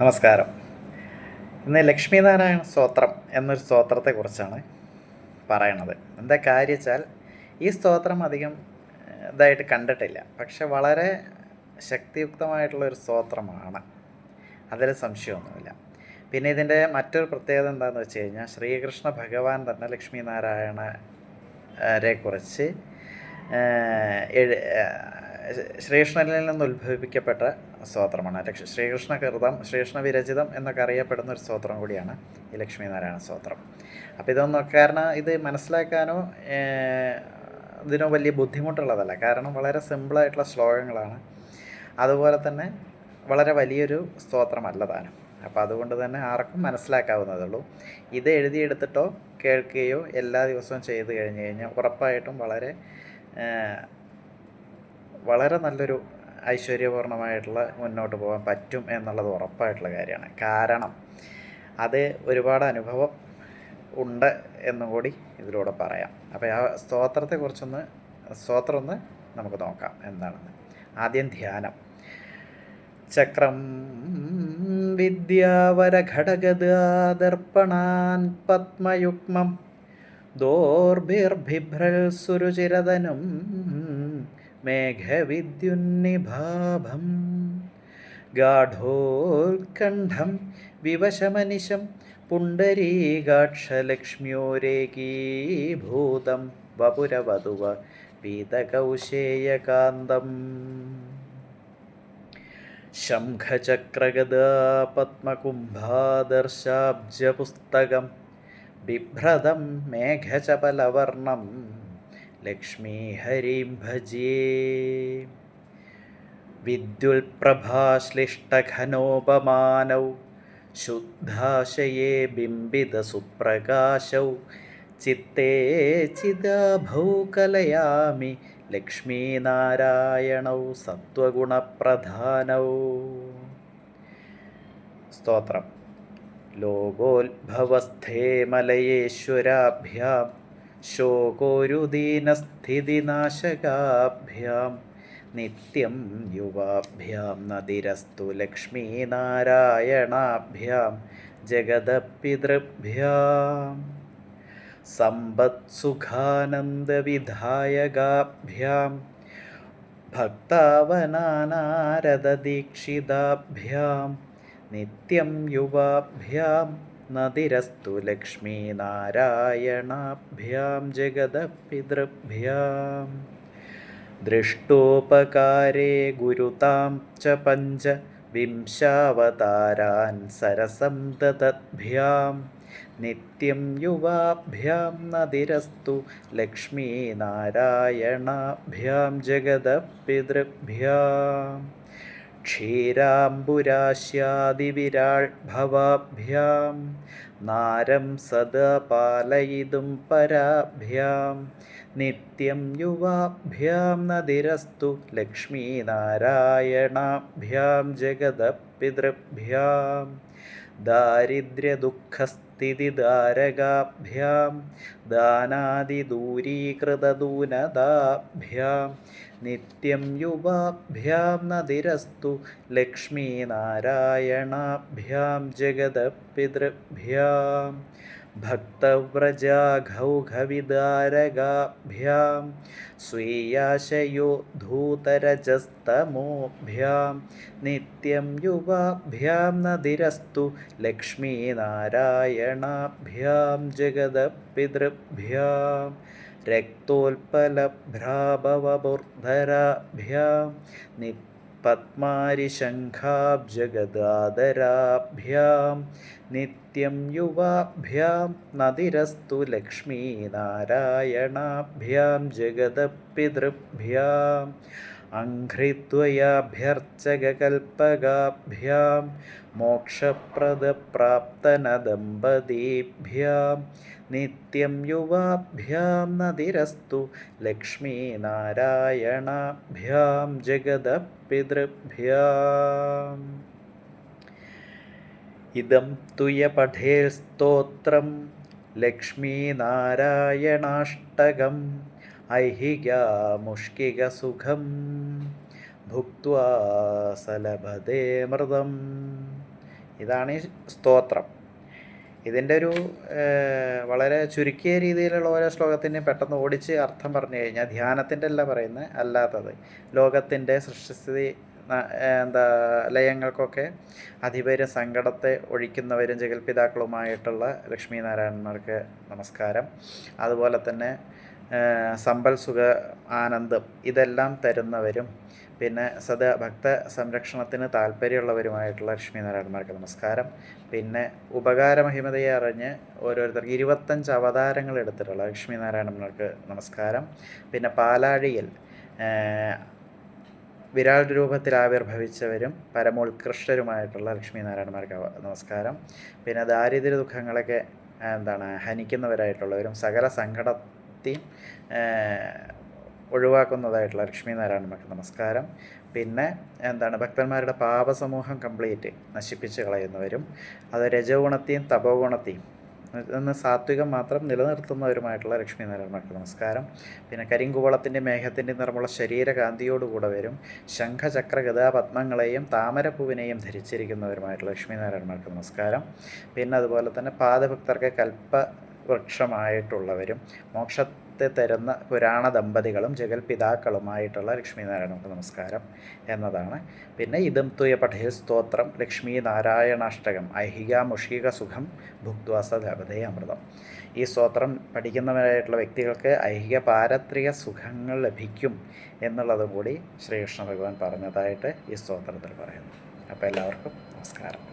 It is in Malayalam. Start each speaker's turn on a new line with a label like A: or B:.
A: നമസ്കാരം. ഇന്ന് ലക്ഷ്മീനാരായണ സ്തോത്രം എന്നൊരു സ്തോത്രത്തെക്കുറിച്ചാണ് പറയണത്. എന്താ കാര്യം വെച്ചാൽ ഈ സ്തോത്രം അധികം ഇതായിട്ട് കണ്ടിട്ടില്ല. പക്ഷെ വളരെ ശക്തിയുക്തമായിട്ടുള്ളൊരു സ്തോത്രമാണ്. അതിൽ സംശയമൊന്നുമില്ല. പിന്നെ ഇതിന്റെ മറ്റൊരു പ്രത്യേകത എന്താണെന്ന് വെച്ച് കഴിഞ്ഞാൽ ശ്രീകൃഷ്ണ ഭഗവാൻ തന്നെ ലക്ഷ്മീനാരായണരെ കുറിച്ച് ശ്രീകൃഷ്ണനിൽ നിന്ന് ഉത്ഭവിപ്പിക്കപ്പെട്ട സ്തോത്രമാണ്. ലക്ഷ്മി ശ്രീകൃഷ്ണ കൃതം ശ്രീകൃഷ്ണ വിരചിതം എന്നൊക്കെ അറിയപ്പെടുന്ന ഒരു സ്തോത്രം കൂടിയാണ് ഈ ലക്ഷ്മീനാരായണ സ്തോത്രം. അപ്പോൾ ഇതൊന്നും കാരണം ഇത് മനസ്സിലാക്കാനോ ഇതിനോ വലിയ ബുദ്ധിമുട്ടുള്ളതല്ല. കാരണം വളരെ സിമ്പിളായിട്ടുള്ള ശ്ലോകങ്ങളാണ്. അതുപോലെ തന്നെ വളരെ വലിയൊരു സ്തോത്രമല്ല താനും അപ്പോൾ അതുകൊണ്ട് തന്നെ ആർക്കും മനസ്സിലാക്കാവുന്നതേ ഉള്ളൂ. ഇത് എഴുതിയെടുത്തിട്ടോ കേൾക്കുകയോ എല്ലാ ദിവസവും ചെയ്ത് കഴിഞ്ഞ് കഴിഞ്ഞാൽ ഉറപ്പായിട്ടും വളരെ വളരെ നല്ലൊരു ഐശ്വര്യപൂർണമായിട്ടുള്ള മുന്നോട്ട് പോകാൻ പറ്റും എന്നുള്ളത് ഉറപ്പായിട്ടുള്ള കാര്യമാണ്. കാരണം അത് ഒരുപാട് അനുഭവം ഉണ്ട് എന്നും കൂടി ഇതിലൂടെ പറയാം. അപ്പോൾ ആ സ്തോത്രത്തെക്കുറിച്ചൊന്ന് സ്തോത്രം ഒന്ന് നമുക്ക് നോക്കാം എന്താണെന്ന്. ആദ്യം ധ്യാനം. ചക്രം വിദ്യാവരഘടഗദർപ്പണാൻ പത്മയുഗ്മം ദോർഭിർഭിഭ്രൽ സുരുചിരതനും മേഘവിദ്യുന്നിഭാഭം ഗാഢോത്കണ്ഠം വിവശമനിശം പുണ്ടരീകാക്ഷലക്ഷ്മ്യോരേകീഭൂതം വപുരവധുവ പീതകൗശേയകാന്തം. ശംഖചക്രഗദാ പത്മകുംഭാദർശാബ്ജപുസ്തകം ബിഭ്രതം മേഘചപലവർണം ലക്ഷ്മീഹരിം ഭജേ. വിദ്യുൽപ്രഭാശ്ലിഷ്ടഘനോപമാനൗ ശുദ്ധാശയേ ബിംബിതസുപ്രകാശൗ ചിത്തേ ചിദാഭൗ കലയാമി ലക്ഷ്മീനാരായണൗ സത്വഗുണപ്രധാനൗ. സ്തോത്രം. ലോകോത്ഭവസ്ഥേ മലയേശ്വരാഭ്യാം ശോകോരുദീനസ്ഥിതിനാശകാഭ്യാം. നിത്യം യുവാഭ്യാം നദിരസ്തു ലക്ഷ്മീനാരായണാഭ്യാം. ജഗദപിതൃഭ്യാം സമ്പത്സുഖാനന്ദവിധായകാഭ്യാം. ഭക്താവനാനാരദദീക്ഷിതാഭ്യാം. നിത്യം യുവാഭ്യാം. നദിരസ്തു ലക്ഷ്മീനാരായണാഭ്യാം ജഗദപിതൃഭ്യാം. ദൃഷ്ടോപകാരേ ഗുരുതാം ച പഞ്ച വിംശാവതാരാൻ സരസം ദദദ്ഭ്യാം. നിത്യം യുവാഭ്യാം നദിരസ്തു ലക്ഷ്മീനാരായണാഭ്യാം ജഗദപിതൃഭ്യാം. ക്ഷീരാംബുരാശ്യാദിവിരാൾ ഭവാഭ്യാം നാരം സദാ പാലയിതും പരാഭ്യാം. നിത്യം യുവാഭ്യാം നദിരസ്തു ലക്ഷ്മീനാരായണാഭ്യാം ജഗദപിതൃഭ്യാം ദാരിദ്ര്യദുഃഖസ്ഥിതിദാരകാഭ്യാം ദാനാദിദൂരീകൃതദൂനതാഭ്യാം നിത്യം യുവാഭ്യാം നദിരസ്തു ലക്ഷ്മീനാരായണാഭ്യാം ജഗദപിതൃഭ്യാം ഭക്തവ്രജാഘൗഘവിദാരകാഭ്യാം സ്വേയാശയോ ധൂതരജസ്തമോഭ്യാം നിത്യം യുവാഭ്യാം നദിരസ്തു ലക്ഷ്മീനാരായണാഭ്യാം ജഗദപിതൃഭ്യാം രക്തോൽപലഭ്രാഭവബുർധരാഭ്യാം നി പത്മാരിശംഖാബ്ജഗദാദരാഭ്യാം നിത്യം യുവാഭ്യാം നദിരസ്തു ലക്ഷ്മീനാരായണാഭ്യാം ജഗദപിതൃഭ്യാം അംഘ്രിദ്വയാഭ്യർച്ചകകൽപ്പകാഭ്യാം മോക്ഷപ്രദപ്രാപ്തനദമ്പതീഭ്യാം നിത്യം യുവാഭ്യാം നദിരസ്തു. ലക്ഷ്മീനാരായണാഭ്യാം ജഗദപിതൃഭ്യാം ഇതം തുയ പഠേ സ്തോത്രം. ലക്ഷ്മീനാരായണാഷ്ടകം. ഐഹികാമുഷ്കികസുഖം ഭുക്വാ സലഭതേ മൃതം. ഇതാണ് സ്തോത്രം. ഇതിന്റെ ഒരു വളരെ ചുരുക്കിയ രീതിയിലുള്ള ഓരോ ശ്ലോകത്തിനെ പെട്ടെന്ന് ഓടിച്ച് അർത്ഥം പറഞ്ഞു കഴിഞ്ഞാൽ ധ്യാനത്തിന്റെ അല്ല പറയുന്നത് അല്ലാത്തത്. ലോകത്തിന്റെ സൃഷ്ടിസ്ഥിതി എന്താ ലയങ്ങൾക്കൊക്കെ അധിപരും സങ്കടത്തെ ഒഴിക്കുന്നവരും ജഗൽപിതാക്കളുമായിട്ടുള്ള ലക്ഷ്മി നാരായണന്മാർക്ക് നമസ്കാരം. അതുപോലെ തന്നെ സമ്പൽ സുഖ ആനന്ദം ഇതെല്ലാം തരുന്നവരും പിന്നെ സദാ ഭക്ത സംരക്ഷണത്തിന് താല്പര്യമുള്ളവരുമായിട്ടുള്ള ലക്ഷ്മി നാരായണന്മാർക്ക് നമസ്കാരം. പിന്നെ ഉപകാരമഹിമതയെ അറിഞ്ഞ് ഓരോരുത്തർക്ക് ഇരുപത്തഞ്ച് അവതാരങ്ങൾ എടുത്തിട്ടുള്ള ലക്ഷ്മി നാരായണന്മാർക്ക് നമസ്കാരം. പിന്നെ പാലാഴിയിൽ വിരാൾ രൂപത്തിൽ ആവിർഭവിച്ചവരും പരമോത്കൃഷ്ടരുമായിട്ടുള്ള ലക്ഷ്മി നാരായണന്മാർക്ക് നമസ്കാരം. പിന്നെ ദാരിദ്ര്യ ദുഃഖങ്ങളൊക്കെ എന്താണ് ഹനിക്കുന്നവരായിട്ടുള്ളവരും സകല സങ്കടത്തെയും ഏഹ്, ഒഴിവാക്കുന്നതായിട്ടുള്ള ലക്ഷ്മി നാരായണ നാരായണന്മാർക്ക് നമസ്കാരം. പിന്നെ എന്താണ് ഭക്തന്മാരുടെ പാപസമൂഹം കംപ്ലീറ്റ് നശിപ്പിച്ച് കളയുന്നവരും അത് രജഗുണത്തെയും തപോ ഗുണത്തെയും എന്ന് സാത്വികം മാത്രം നിലനിർത്തുന്നവരുമായിട്ടുള്ള ലക്ഷ്മി നാരായണന്മാർക്ക് നമസ്കാരം. പിന്നെ കരിങ്കുവളത്തിന്റെ മേഘത്തിന്റെ നിറമുള്ള ശരീരകാന്തിയോടുകൂടെ വരും. ശംഖചക്ര ഗതാപത്മങ്ങളെയും താമരപ്പൂവിനെയും ധരിച്ചിരിക്കുന്നവരുമായിട്ടുള്ള ലക്ഷ്മി നാരായണന്മാർക്ക് നമസ്കാരം. പിന്നെ അതുപോലെ തന്നെ പാദഭക്തർക്ക് കൽപ്പവൃക്ഷമായിട്ടുള്ളവരും മോക്ഷത്തെ തരുന്ന പുരാണ ദമ്പതികളും ജഗൽപിതാക്കളുമായിട്ടുള്ള ലക്ഷ്മി നാരായണർക്ക് നമസ്കാരം എന്നതാണ്. പിന്നെ ഇതും തുയ പഠേ സ്തോത്രം ലക്ഷ്മി നാരായണാഷ്ടകം ഐഹിക മുഷിക സുഖം ഭുക്വാസ അമൃതം. ഈ സ്തോത്രം പഠിക്കുന്നവരായിട്ടുള്ള വ്യക്തികൾക്ക് ഐഹിക പാരത്രിക സുഖങ്ങൾ ലഭിക്കും എന്നുള്ളത് കൂടി ശ്രീകൃഷ്ണ ഭഗവാൻ പറഞ്ഞതായിട്ട് ഈ സ്തോത്രത്തിൽ പറയുന്നു. അപ്പോൾ എല്ലാവർക്കും നമസ്കാരം.